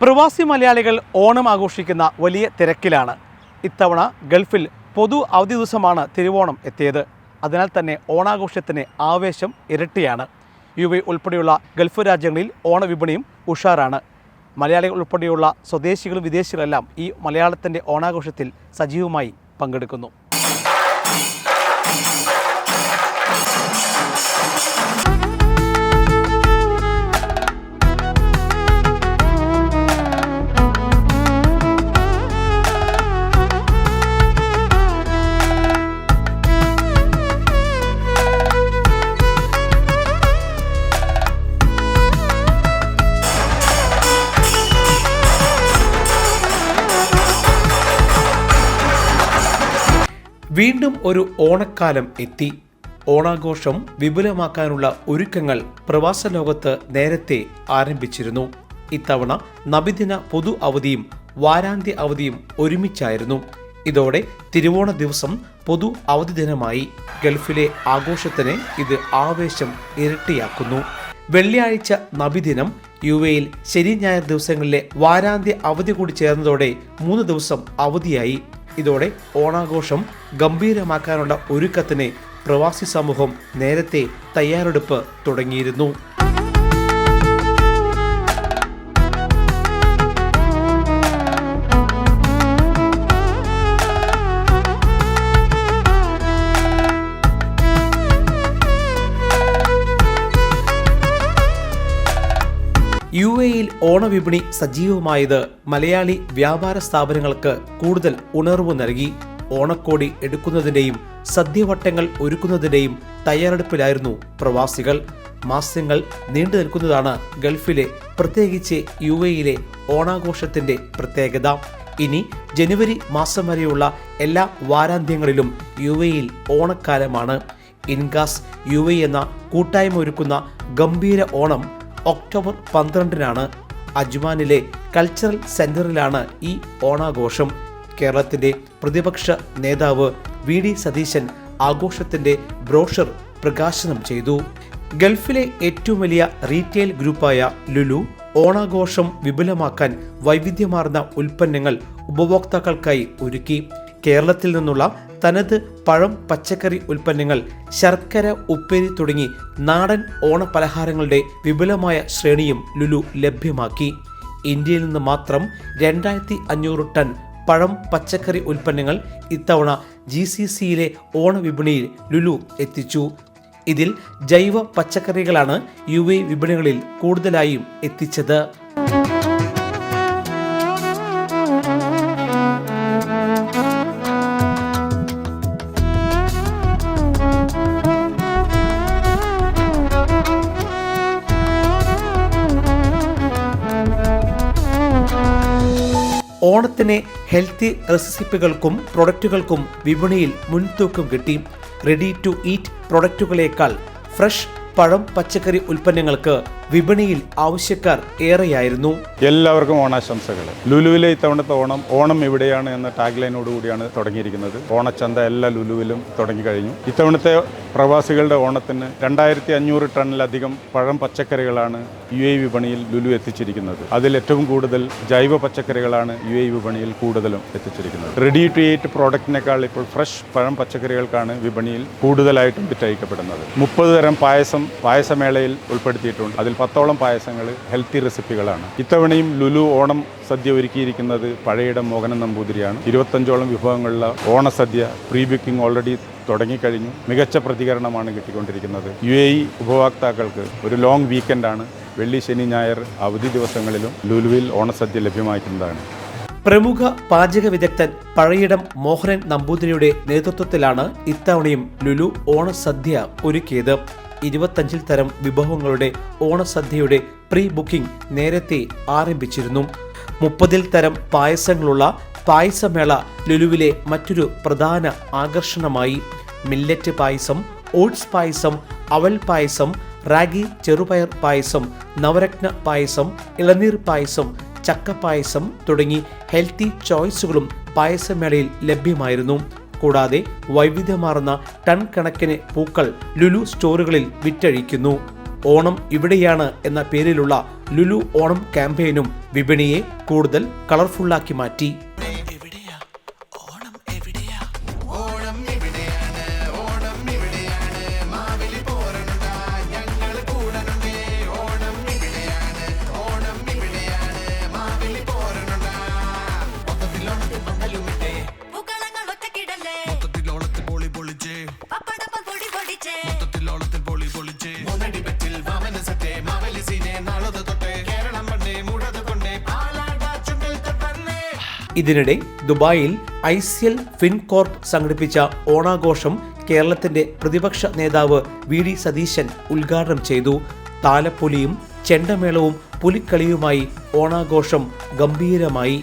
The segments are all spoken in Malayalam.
പ്രവാസി മലയാളികൾ ഓണം ആഘോഷിക്കുന്ന വലിയ തിരക്കിലാണ്. ഇത്തവണ ഗൾഫിൽ പൊതു അവധി ദിവസമാണ് തിരുവോണം എത്തിയത്. അതിനാൽ തന്നെ ഓണാഘോഷത്തിന് ആവേശം ഇരട്ടിയാണ്. യു എ ഉൾപ്പെടെയുള്ള ഗൾഫ് രാജ്യങ്ങളിൽ ഓണവിപണിയും ഉഷാറാണ്. മലയാളികൾ ഉൾപ്പെടെയുള്ള സ്വദേശികളും വിദേശികളെല്ലാം ഈ മലയാളത്തിന്റെ ഓണാഘോഷത്തിൽ സജീവമായി പങ്കെടുക്കുന്നു. വീണ്ടും ഒരു ഓണക്കാലം എത്തി. ഓണാഘോഷം വിപുലമാക്കാനുള്ള ഒരുക്കങ്ങൾ പ്രവാസ ലോകത്ത് നേരത്തെ ആരംഭിച്ചിരുന്നു. ഇത്തവണ നബിദിന പൊതു അവധിയും വാരാന്ത്യ അവധിയും ഒരുമിച്ചായിരുന്നു. ഇതോടെ തിരുവോണ ദിവസം പൊതു അവധി ദിനമായി. ഗൾഫിലെ ആഘോഷത്തിന് ഇത് ആവേശം ഇരട്ടിയാക്കുന്നു. വെള്ളിയാഴ്ച നബിദിനം യു എയിൽ ശനി ഞായർ ദിവസങ്ങളിലെ വാരാന്ത്യ അവധി കൂടി ചേർന്നതോടെ മൂന്ന് ദിവസം അവധിയായി. ഇതോടെ ഓണാഘോഷം ഗംഭീരമാക്കാനുള്ള ഒരുക്കത്തിന് പ്രവാസി സമൂഹം നേരത്തെ തയ്യാറെടുപ്പ് തുടങ്ങിയിരുന്നു. ഓണവിപണി സജീവമായത് മലയാളി വ്യാപാര സ്ഥാപനങ്ങൾക്ക് കൂടുതൽ ഉണർവ് നൽകി. ഓണക്കോടി എടുക്കുന്നതിന്റെയും സദ്യവട്ടങ്ങൾ ഒരുക്കുന്നതിന്റെയും തയ്യാറെടുപ്പിലായിരുന്നു പ്രവാസികൾ. മാസങ്ങൾ നീണ്ടു നിൽക്കുന്നതാണ് ഗൾഫിലെ പ്രത്യേകിച്ച് യു എയിലെ ഓണാഘോഷത്തിന്റെ പ്രത്യേകത. ഇനി ജനുവരി മാസം വരെയുള്ള എല്ലാ വാരാന്ത്യങ്ങളിലും യു എയിൽ ഓണക്കാലമാണ്. ഇൻഗാസ് യു എന്ന കൂട്ടായ്മ ഒരുക്കുന്ന ഗംഭീര ഓണം ഒക്ടോബർ പന്ത്രണ്ടിനാണ് അജ്മാനിലെ കൾച്ചറൽ സെന്ററിലാണ് ഈ ഓണാഘോഷം. കേരളത്തിന്റെ പ്രതിപക്ഷ നേതാവ് വി ഡി സതീശൻ ആഘോഷത്തിന്റെ ബ്രോഷർ പ്രകാശനം ചെയ്തു. ഗൾഫിലെ ഏറ്റവും വലിയ റീറ്റെയിൽ ഗ്രൂപ്പായ ലുലു ഓണാഘോഷം വിപുലമാക്കാൻ വൈവിധ്യമാർന്ന ഉൽപ്പന്നങ്ങൾ ഉപഭോക്താക്കൾക്കായി ഒരുക്കി. കേരളത്തിൽ നിന്നുള്ള തനത് പഴം പച്ചക്കറി ഉൽപ്പന്നങ്ങൾ ശർക്കര ഉപ്പേരി തുടങ്ങി നാടൻ ഓണപലഹാരങ്ങളുടെ വിപുലമായ ശ്രേണിയും ലുലു ലഭ്യമാക്കി. ഇന്ത്യയിൽ നിന്ന് മാത്രം രണ്ടായിരത്തി അഞ്ഞൂറ് ടൺ പഴം പച്ചക്കറി ഉൽപ്പന്നങ്ങൾ ഇത്തവണ ജി സി സിയിലെ ഓണവിപണിയിൽ ലുലു എത്തിച്ചു. ഇതിൽ ജൈവ പച്ചക്കറികളാണ് യു എ വിപണികളിൽ കൂടുതലായും എത്തിച്ചത്. ഓണത്തിന് ഹെൽത്തി റെസിപ്പികൾക്കും പ്രൊഡക്റ്റുകൾക്കും വിപണിയിൽ മുൻതൂക്കം കിട്ടി. റെഡി ടു ഈറ്റ് പ്രൊഡക്റ്റുകളേക്കാൾ ഫ്രഷ് പഴം പച്ചക്കറി ഉൽപ്പന്നങ്ങൾക്ക് വിപണിയിൽ ആവശ്യക്കാർ ഏറെയായിരുന്നു. എല്ലാവർക്കും ഓണാശംസകൾ ലുലുവിലെ ഇത്തവണത്തെ ഓണം ഓണം എവിടെയാണ് എന്ന ടാഗ് ലൈനോട് കൂടിയാണ് തുടങ്ങിയിരിക്കുന്നത്. ഓണച്ചന്ത എല്ലാ ലുലുവിലും തുടങ്ങിക്കഴിഞ്ഞു ഇത്തവണത്തെ പ്രവാസികളുടെ ഓണത്തിന് രണ്ടായിരത്തി അഞ്ഞൂറ് ടണ്ണിലധികം പഴം പച്ചക്കറികളാണ് യു എ വിപണിയിൽ ലുലു എത്തിച്ചിരിക്കുന്നത്. അതിൽ ഏറ്റവും കൂടുതൽ ജൈവ പച്ചക്കറികളാണ് യു എ വിപണിയിൽ കൂടുതലും എത്തിച്ചിരിക്കുന്നത്. റെഡി ടു എയ്റ്റ് പ്രോഡക്റ്റിനേക്കാൾ ഇപ്പോൾ ഫ്രഷ് പഴം പച്ചക്കറികൾക്കാണ് വിപണിയിൽ കൂടുതലായിട്ടും വിറ്റഴിക്കപ്പെടുന്നത്. മുപ്പത് തരം പായസം പായസമേളയിൽ ഉൾപ്പെടുത്തിയിട്ടുണ്ട്. അതിൽ പത്തോളം പായസങ്ങൾ ഹെൽത്തി റെസിപ്പികളാണ് ഇത്തവണയും ലുലു ഓണം സദ്യ ഒരുക്കിയിരിക്കുന്നത് പഴയിടം മോഹനൻ നമ്പൂതിരിയാണ്. ഇരുപത്തഞ്ചോളം വിഭവങ്ങളുള്ള ഓണസദ്യ പ്രീ ബുക്കിംഗ് ഓൾറെഡി തുടങ്ങിക്കഴിഞ്ഞു. മികച്ച പ്രതികരണമാണ് കിട്ടിക്കൊണ്ടിരിക്കുന്നത്. യു എ ഇ ഉപഭോക്താക്കൾക്ക് ഒരു ലോങ് വീക്കെൻഡാണ് വെള്ളി ശനി ഞായർ അവധി ദിവസങ്ങളിലും ലുലുവിൽ ഓണസദ്യ ലഭ്യമാക്കുന്നതാണ്. പ്രമുഖ പാചക വിദഗ്ധൻ പഴയിടം മോഹനൻ നമ്പൂതിരിയുടെ നേതൃത്വത്തിലാണ് ഇത്തവണയും ലുലു ഓണസദ്യ ഒരുക്കിയത്. ഇരുപത്തഞ്ചിൽ തരം വിഭവങ്ങളുടെ ഓണസദ്യയുടെ പ്രീ ബുക്കിംഗ് നേരത്തെ ആരംഭിച്ചിരുന്നു. മുപ്പതിൽ തരം പായസങ്ങളുള്ള പായസമേള ലുലുവിലെ മറ്റൊരു പ്രധാന ആകർഷണമായി. മില്ലറ്റ് പായസം ഓട്സ് പായസം അവൽ പായസം റാഗി ചെറുപയർ പായസം നവരത്ന പായസം ഇളനീർ പായസം ചക്കപ്പായസം തുടങ്ങി ഹെൽത്തി ചോയ്സുകളും പായസമേളയിൽ ലഭ്യമായിരുന്നു. കൂടാതെ വൈവിധ്യമാർന്ന ടൺ കണക്കിന് പൂക്കൾ ലുലു സ്റ്റോറുകളിൽ വിറ്റഴിക്കുന്നു. ഓണം ഇവിടെയാണ് എന്ന പേരിലുള്ള ലുലു ഓണം ക്യാമ്പയിനും വിപണിയെ കൂടുതൽ കളർഫുള്ളാക്കി മാറ്റി. ഇതിനിടെ ദുബായിൽ ഐ സി എൽ ഫിൻകോർപ്പ് സംഘടിപ്പിച്ച ഓണാഘോഷം കേരളത്തിന്റെ പ്രതിപക്ഷ നേതാവ് വി ഡി സതീശൻ ഉദ്ഘാടനം ചെയ്തു. താലപ്പൊലിയും ചെണ്ടമേളവും പുലിക്കളിയുമായി ഓണാഘോഷം ഗംഭീരമായി.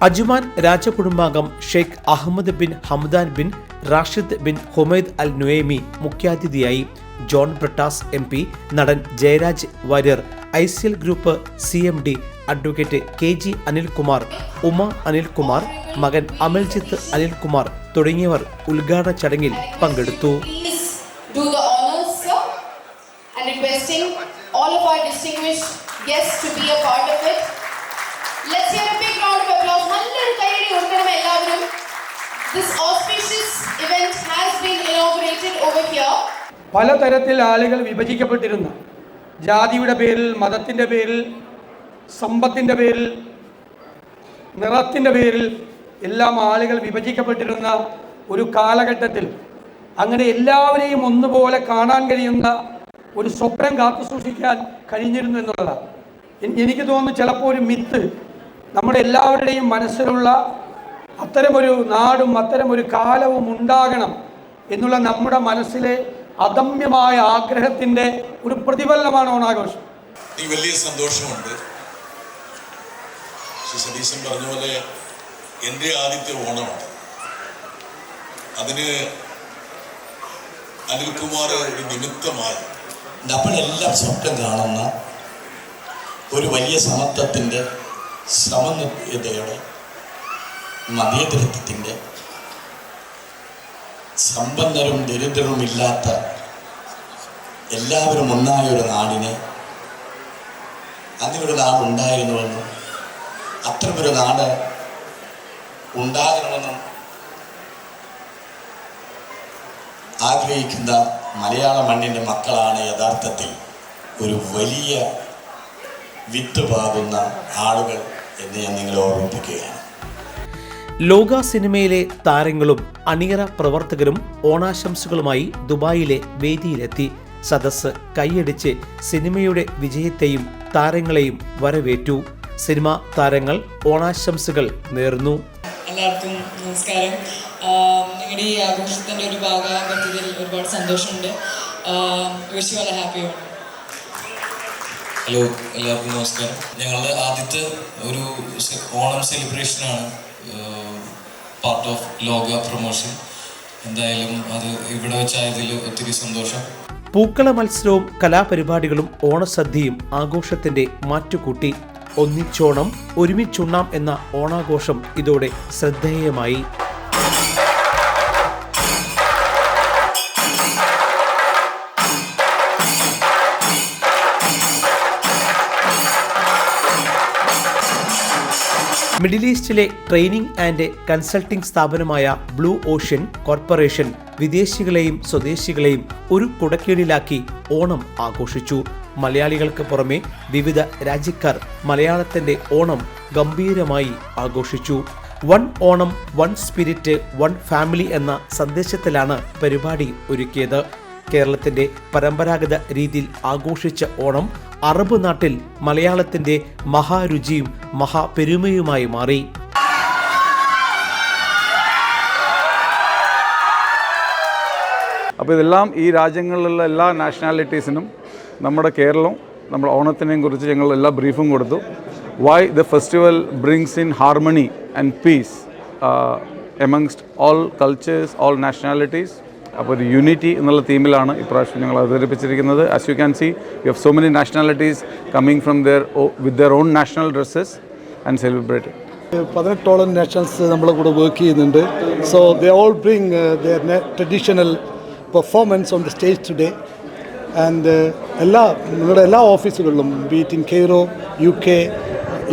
Ajman രാജകുടുംബാംഗം Sheikh Ahmed bin Hamdan bin Rashid bin Humaid Al Nuaimi മുഖ്യാതിഥിയായി ജോൺ ബ്രിട്ടാസ് എം പി നടൻ Jayaraj Warrier I C L group C M D advocate K G Anilkumar Uma Anilkumar മകൻ അമൽജിത്ത് അനിൽകുമാർ തുടങ്ങിയവർ ഉദ്ഘാടന ചടങ്ങിൽ പങ്കെടുത്തു. Let's hear a big. നല്ലൊരു കൈയടി കൊടുക്കണം എല്ലാവരും. This auspicious event has been inaugurated over here. പലതരത്തിൽ ആളുകൾ വിഭജിക്കപ്പെട്ടിരുന്ന ജാതിയുടെ പേരിൽ മതത്തിന്റെ പേരിൽ സമ്പത്തിന്റെ പേരിൽ നിറത്തിന്റെ പേരിൽ എല്ലാം ആളുകൾ വിഭജിക്കപ്പെട്ടിരുന്ന ഒരു കാലഘട്ടത്തിൽ അങ്ങനെ എല്ലാവരെയും ഒന്നുപോലെ കാണാൻ കഴിയുന്ന ഒരു സ്വപ്നം കാത്തു സൂക്ഷിക്കാൻ കഴിഞ്ഞിരുന്നു എന്നുള്ളതാണ് എനിക്ക് തോന്നുന്നു ചിലപ്പോൾ ഒരു മിത്ത് നമ്മുടെ എല്ലാവരുടെയും മനസ്സിലുള്ള അത്തരമൊരു നാടും അത്തരമൊരു കാലവും ഉണ്ടാകണം എന്നുള്ള നമ്മുടെ മനസ്സിലെ അദമ്യമായ ആഗ്രഹത്തിന്റെ ഒരു പ്രതിഫലനമാണ് ഓണാഘോഷം. വലിയ സന്തോഷമുണ്ട്. സതീശൻ പറഞ്ഞ പോലെ എന്റെ ആദ്യത്തെ ഓണമാണ്. അതിന് അനിൽകുമാർ ഒരു നിമിത്തമായി നമ്മളെല്ലാം സ്വപ്നം കാണുന്ന ഒരു വലിയ സമത്വത്തിന്റെ സമന്വയതയുടെ മതേതരത്വത്തിന്റെ സമ്പന്നരും ദരിദ്രരും ഇല്ലാത്ത എല്ലാവരും ഒന്നായ ഒരു നാടിനെ അങ്ങനൊരു നാട് ഉണ്ടായിരുന്നുവെന്നും അത്തരമൊരു നാട് ഉണ്ടാകണമെന്നും ആഗ്രഹിക്കുന്ന മലയാള മണ്ണിന്റെ മക്കളാണ് യഥാർത്ഥത്തിൽ ഒരു വലിയ വിത്ത് പാകുന്ന ആളുകൾ. എന്ന് ഞാൻ നിങ്ങളെ ഓർമ്മിപ്പിക്കുകയാണ്. ലോക സിനിമയിലെ താരങ്ങളും അണിയറ പ്രവർത്തകരും ഓണാശംസകളുമായി ദുബായിലെ വേദിയിലെത്തി സദസ് കൈയടിച്ച് സിനിമയുടെ വിജയത്തെയും താരങ്ങളെയും വരവേറ്റു. സിനിമാ താരങ്ങൾ ഓണാശംസകൾ നേർന്നു. എല്ലാവർക്കും നമസ്കാരം. നിങ്ങളുടെ ഈ ആഘോഷത്തിന്റെ ഒരു ഭാഗമാകാൻ പറ്റിയതിൽ ഒരുപാട് സന്തോഷമുണ്ട്. Wish you happy Onam hello എല്ലാവർക്കും നമസ്കാരം. ഞങ്ങളുടെ ആദ്യത്തെ ഒരു ഓണം സെലിബ്രേഷനാണ് പാർട്ട് ഓഫ് ലോക പ്രൊമോഷൻ എന്തായാലും അത് ഇവിടെ വെച്ചായതിൽ ഒത്തിരി സന്തോഷം. പൂക്കള മത്സരവും കലാപരിപാടികളും ഓണസദ്യയും ആഘോഷത്തിന്റെ മാറ്റുകൂട്ടി. ഒന്നിച്ചോണം ഒരുമിച്ചുണ്ണാം എന്ന ഓണാഘോഷം ഇതോടെ ശ്രദ്ധേയമായി. മിഡിൽ ഈസ്റ്റിലെ ട്രെയിനിംഗ് ആൻഡ് കൺസൾട്ടിംഗ് സ്ഥാപനമായ ബ്ലൂ ഓഷ്യൻ കോർപ്പറേഷൻ വിദേശികളെയും സ്വദേശികളെയും ഒരു കുടക്കീഴിലാക്കി ഓണം ആഘോഷിച്ചു. മലയാളികൾക്ക് പുറമെ വിവിധ രാജ്യക്കാർ മലയാളത്തിന്റെ ഓണം ഗംഭീരമായി ആഘോഷിച്ചു. One Onam one spirit one family എന്ന സന്ദേശത്തിലാണ് പരിപാടി ഒരുക്കിയത്. കേരളത്തിന്റെ പരമ്പരാഗത രീതിയിൽ ആഘോഷിച്ച ഓണം അറബ് നാട്ടിൽ മലയാളത്തിന്റെ മഹാരുചിയും മഹാപെരുമയുമായി മാറി. അപ്പോൾ ഇതെല്ലാം ഈ രാജ്യങ്ങളിലുള്ള എല്ലാ നാഷണാലിറ്റീസിനും നമ്മുടെ കേരളം നമ്മുടെ ഓണത്തിനെയും കുറിച്ച് ഞങ്ങൾ എല്ലാ ബ്രീഫും കൊടുത്തു. Why the festival brings in harmony and peace amongst all cultures all nationalities അപ്പോൾ ഒരു യൂണിറ്റി എന്നുള്ള തീമിലാണ് ഇപ്രാവശ്യം ഞങ്ങൾ അവതരിപ്പിച്ചിരിക്കുന്നത്. As you can see you have so many nationalities coming from there with their own national dresses and celebrating പതിനെട്ടോളം nationals നമ്മളെ കൂടെ വർക്ക് ചെയ്യുന്നുണ്ട്. So they all bring their traditional performance on the stage today and എല്ലാ നിങ്ങളുടെ എല്ലാ ഓഫീസുകളിലും be it in Cairo U K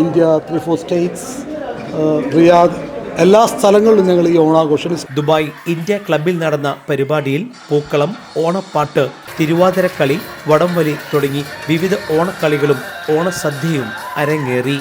India three four states Riyadh എല്ലാ സ്ഥലങ്ങളിലും ഞങ്ങൾ ഈ ഓണാഘോഷം ദുബായ് ഇന്ത്യ ക്ലബിൽ നടന്ന പരിപാടിയിൽ പൂക്കളം ഓണപ്പാട്ട് തിരുവാതിരക്കളി വടംവലി തുടങ്ങി വിവിധ ഓണക്കളികളും ഓണസദ്യയും അരങ്ങേറി.